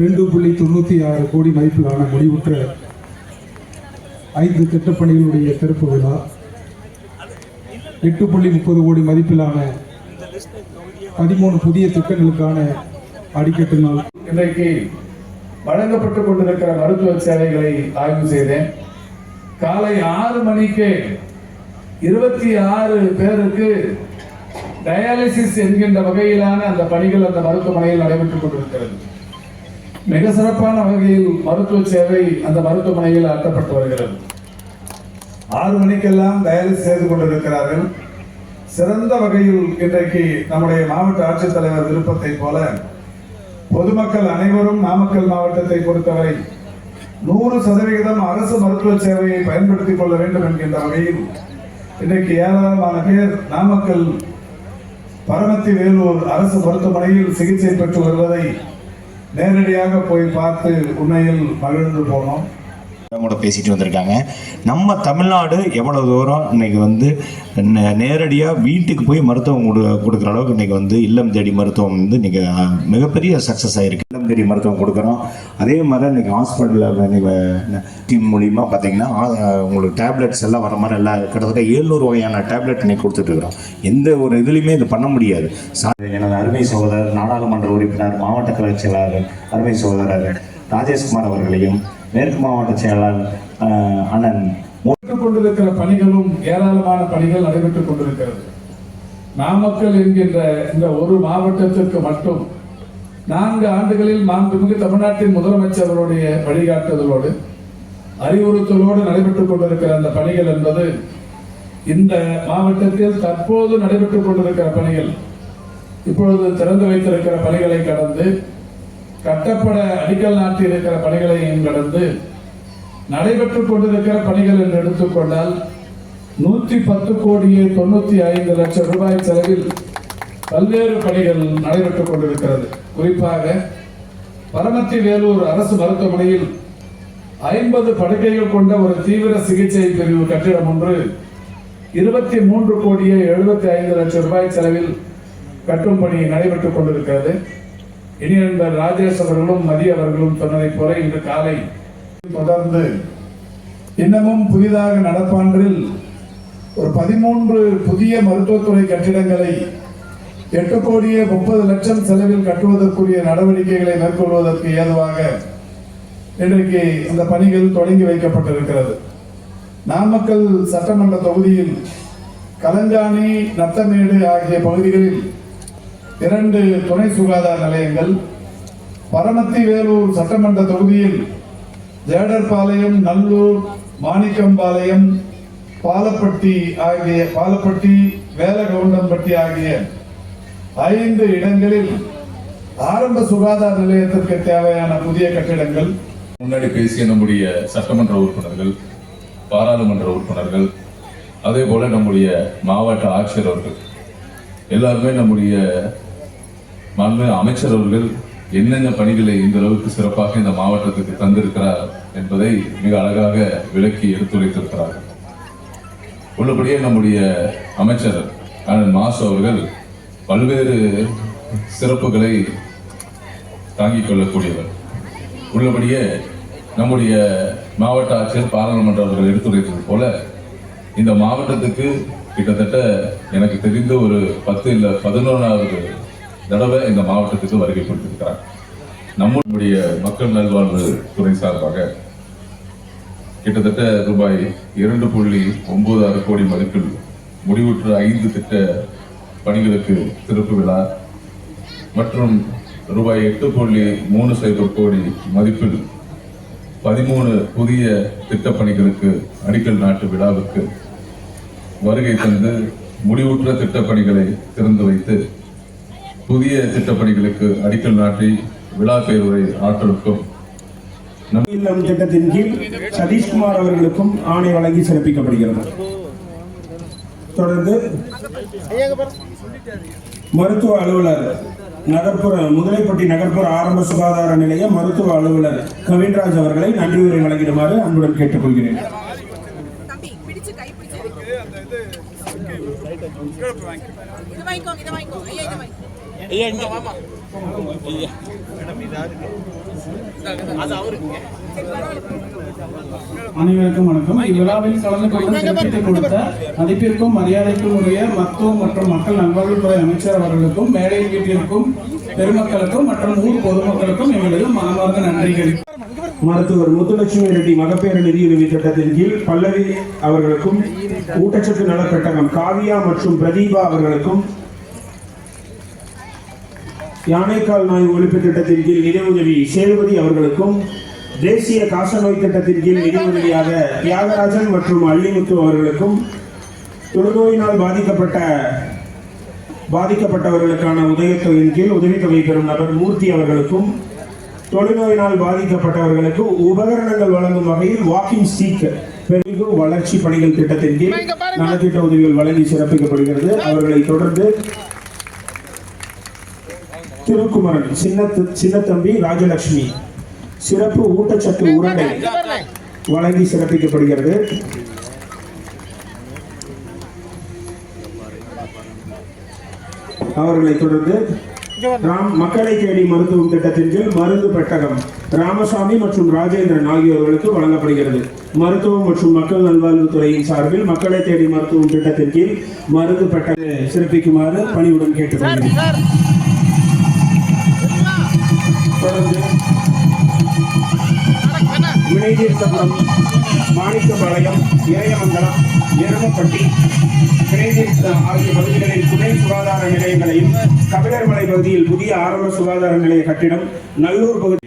ரெண்டு புள்ளி தொண்ணூற்றி ஆறு கோடி மதிப்பிலான முடிவுற்ற ஐந்து திட்டப்பணிகளுடைய திறப்பு விழா. எட்டு புள்ளி முப்பது கோடி மதிப்பிலான பதிமூணு புதிய திட்டங்களுக்கான அடிக்கட்டு நாள். இன்றைக்கு வழங்கப்பட்டுக் கொண்டிருக்கிற மருத்துவ சேவைகளை ஆய்வு செய்தேன். காலை ஆறு மணிக்கு இருபத்தி ஆறு பேருக்கு டயாலிசிஸ் என்கின்ற வகையிலான அந்த பணிகள் அந்த மருத்துவமனையில் நடைபெற்றுக் கொண்டிருக்கிறது. மிக சிறப்பான வகையில் மருத்துவ சேவை அந்த மருத்துவமனையில் அட்டப்பட்டு வருகிறது. ஆறு மணிக்கெல்லாம் தயாரி செய்து கொண்டிருக்கிறார்கள். சிறந்த வகையில் இன்றைக்கு நம்முடைய மாவட்ட ஆட்சித்தலைவர் விருப்பத்தை போல பொதுமக்கள் அனைவரும் நாமக்கல் மாவட்டத்தை பொறுத்தவரை நூறு சதவிகிதம் அரசு மருத்துவ சேவையை பயன்படுத்திக் கொள்ள வேண்டும் என்கின்ற வகையில் இன்றைக்கு ஏராளமான பேர் நாமக்கல் பரமத்தி வேலூர் அரசு மருத்துவமனையில் சிகிச்சை பெற்று வருவதை நேரடியாக போய் பார்த்து உண்மையில் மகிழ்ந்து போனோம். கூட பேசிட்டு வந்திருக்காங்க. நம்ம தமிழ்நாடு எவ்வளவு தூரம் இன்னைக்கு வந்து நே- வீட்டுக்கு போய் மருத்துவம் கொடு கொடுக்குற அளவுக்கு இன்னைக்கு வந்து இல்லம் தேடி மருத்துவம் வந்து இன்னைக்கு மிகப்பெரிய சக்ஸஸ் ஆயிருக்கு. பெரிய மருத்துவம் கொடுக்குறோம். அதே மாதிரி இன்னைக்கு ஹாஸ்பிட்டலில் டீம் மூலிமா பார்த்தீங்கன்னா உங்களுக்கு டேப்லெட்ஸ் எல்லாம் வர மாதிரி எல்லாம் கிட்டத்தட்ட ஏழ்நூறு வகையான டேப்லெட் இன்னைக்கு கொடுத்துட்டு இருக்கிறோம். எந்த ஒரு இதுலையுமே இது பண்ண முடியாது. சா- எனது அருமை சகோதரர் நாடாளுமன்ற உறுப்பினர் மாவட்ட கழக செயலாளர் அருமை சகோதரர் ராஜேஷ்குமார் அவர்களையும் மேற்கு மாவட்ட செயலாளர் அண்ணன் கொண்டிருக்கிற பணிகளும் ஏராளமான பணிகள் நடைபெற்றுக் கொண்டிருக்கிறது. நாமக்கல் என்கின்ற இந்த ஒரு மாவட்டத்திற்கு மட்டும் நான்கு ஆண்டுகளில் மாண்புமிகு தமிழ்நாட்டின் முதலமைச்சர்களுடைய வழிகாட்டுதலோடு அறிவுறுத்தலோடு நடைபெற்றுக் கொண்டிருக்கிற அந்த பணிகள் என்பது இந்த மாவட்டத்தில் தற்போது நடைபெற்றுக் கொண்டிருக்கிற பணிகள் இப்பொழுது திறந்து வைத்திருக்கிற பணிகளை கடந்து கட்டப்பட அடிக்கல் நாட்டி இருக்கிற பணிகளையும் கடந்து நடைபெற்றுக் கொண்டிருக்கிற பணிகள் என்று எடுத்துக்கொண்டால் நூற்றி பத்து கோடியே தொண்ணூத்தி ஐந்து லட்சம் ரூபாய் செலவில் பல்வேறு பணிகள் நடைபெற்றுக் கொண்டிருக்கிறது. குறிப்பாக பரமத்தி வேலூர் அரசு மருத்துவமனையில் ஐம்பது படுக்கைகள் கொண்ட ஒரு தீவிர சிகிச்சை பிரிவு கட்டிடம் ஒன்று இருபத்தி மூன்று கோடியே எழுபத்தி ஐந்து லட்சம் ரூபாய் செலவில் கட்டும் பணி நடைபெற்றுக் கொண்டிருக்கிறது. இனி நண்பர் ராஜேஷ் அவர்களும் மதிய அவர்களும் சொன்னதைப் போல இன்று காலை தொடர்ந்து இன்னமும் புதிதாக நடப்பாண்டில் ஒரு பதிமூன்று புதிய மருத்துவத்துறை கட்டிடங்களை எட்டு கோடியே முப்பது லட்சம் செலவில் கட்டுவதற்குரிய நடவடிக்கைகளை மேற்கொள்வதற்கு ஏதுவாக இன்றைக்கு இந்த பணிகள் தொடங்கி வைக்கப்பட்டிருக்கிறது. நாமக்கல் சட்டமன்ற தொகுதியில் கலஞ்சாணி நத்தமேடு ஆகிய பகுதிகளில் இரண்டு துணை சுகாதார நிலையங்கள் பரமத்தி வேலூர் சட்டமன்ற தொகுதியில் ஜேடர்பாளையம் நல்லூர் மாணிக்கம்பாளையம் பாலப்பட்டி ஆகிய பாலப்பட்டி வேலகவுண்டம்பட்டி ஆகிய ஐந்து இடங்களில் ஆரம்ப சுகாதார நிலையத்திற்கு தேவையான புதிய கட்டிடங்கள். முன்னாடி பேசிய நம்முடைய சட்டமன்ற உறுப்பினர்கள் பாராளுமன்ற உறுப்பினர்கள் அதே போல நம்முடைய மாவட்ட ஆட்சியர் அவர்கள் எல்லாருமே நம்முடைய மாண்பு அமைச்சர் அவர்கள் என்னென்ன பணிகளை இந்த அளவுக்கு சிறப்பாக இந்த மாவட்டத்துக்கு தந்திருக்கிறார் என்பதை மிக அழகாக விளக்கி எடுத்துரைத்திருக்கிறார்கள். உள்ளபடியே நம்முடைய அமைச்சர் அண்ணன் மாசு அவர்கள் பல்வேறு சிறப்புகளை தாங்கிக் கொள்ளக்கூடியவர். உள்ளபடியே நம்முடைய மாவட்ட ஆட்சியர் பாராளுமன்ற அவர்கள் எடுத்துரைத்தது போல இந்த மாவட்டத்துக்கு கிட்டத்தட்ட எனக்கு தெரிந்த ஒரு பத்து இல்ல பதினொன்றாவது தடவை இந்த மாவட்டத்துக்கு வருகை கொடுத்திருக்கிறார். நம்முடைய மக்கள் நல்வாழ்வு துறை சார்பாக கிட்டத்தட்ட ரூபாய் இரண்டு புள்ளி ஒன்பது ஆறு கோடி மதிப்பில் முடிவுற்ற ஐந்து திட்ட பணிகளுக்கு திறப்பு விழா மற்றும் ரூபாய் எட்டு புள்ளி மூணு சைபர் கோடி மதிப்பில் பதிமூணு புதிய திட்ட பணிகளுக்கு அடிக்கல் நாட்டு விழாவுக்கு வருகை தந்து முடிவுற்ற திட்டப்பணிகளை திறந்து வைத்து புதிய திட்டப்பணிகளுக்கு அடிக்கல் நாட்டி விழா பேருரை ஆற்றலுக்கும் இல்லம் திட்டத்தின் கீழ் சதீஷ்குமார் அவர்களுக்கும் ஆணை வழங்கி சிறப்பிக்கப்படுகிறது. தொடர்ந்து மருத்துவ அலுவலர் நகர்ப்புற முதலைப்பட்டி நகர்ப்புற ஆரம்ப சுகாதார நிலைய மருத்துவ அலுவலர் கவின்ராஜ் அவர்களை நன்றி உரை வழங்கிடுமாறு அன்புடன் கேட்டுக்கொள்கிறேன். ஐயா அனைவருக்கும் வணக்கம். இவ்விழாவில் கலந்து கொண்டு சிறப்பித்துக் கொடுத்த மதிப்பிற்கும் மரியாதைக்கும் உரிய மருத்துவம் மற்றும் மக்கள் நல்வாழ்வுத்துறை அமைச்சர் அவர்களுக்கும் மேடையில் வீட்டிற்கும் பெருமக்களுக்கும் மற்றும் ஊர் பொதுமக்களுக்கும் எங்களது மனமார்ந்த நன்றிகள். மருத்துவர் முத்துலட்சுமி ரெட்டி மகப்பேறு நிதியுதவி திட்டத்தின் கீழ் பல்லவி அவர்களுக்கும் ஊட்டச்சத்து நலக்கட்டகம் காவியா மற்றும் பிரதீபா அவர்களுக்கும் யானைக்கால் நாய் ஒழிப்பு திட்டத்தின் கீழ் நிதியுதவி சேதுபதி அவர்களுக்கும் தேசிய காசநோய் திட்டத்தின் கீழ் நிதியுதவியாக தியாகராஜன் மற்றும் அள்ளிமுத்து அவர்களுக்கும் தொழுநோயினால் பாதிக்கப்பட்ட பாதிக்கப்பட்டவர்களுக்கான உதவித்தொகையின் கீழ் உதவித்தொகை பெறும் நபர் மூர்த்தி அவர்களுக்கும் தொழுநோயினால் பாதிக்கப்பட்டவர்களுக்கு உபகரணங்கள் வழங்கும் வகையில் வாக்கிங் ஸ்டீக் பெருகு வளர்ச்சி பணிகள் திட்டத்தின் கீழ் நலத்திட்ட உதவிகள் வழங்கி சிறப்பிக்கப்படுகிறது. அவர்களை தொடர்ந்து திருக்குமரன் சின்ன சின்னத்தம்பி ராஜலட்சுமி சிறப்பு ஊட்டச்சத்து உருண்டை வழங்கி சிறப்பிக்கப்படுகிறது. அவர்களை தொடர்ந்து ராம் மக்களை தேடி மருத்துவம் திட்டத்தின் கீழ் மருந்து பெட்டகம். ராமசாமி மற்றும் ராஜேந்திரன் ஆகியோர்களுக்கு வழங்கப்படுகிறது. மருத்துவம் மற்றும் மக்கள் நல்வாழ்வுத்துறையின் சார்பில் மக்களை தேடி மருத்துவம் திட்டத்தின் கீழ் மருந்து பெட்டக சிறப்பிக்குமாறு பணிவுடன் கேட்டுக்கொள்கிறேன். தொடர்ந்து மாணிக்கபாளையம் இறையமங்கலம் எருமப்பட்டி கிரேதீர்த்தம் ஆகிய பகுதிகளில் துணை சுகாதார நிலையங்களையும் கபிலர்மலை பகுதியில் புதிய ஆரம்ப சுகாதார நிலைய கட்டிடம் நல்லூர் பகுதி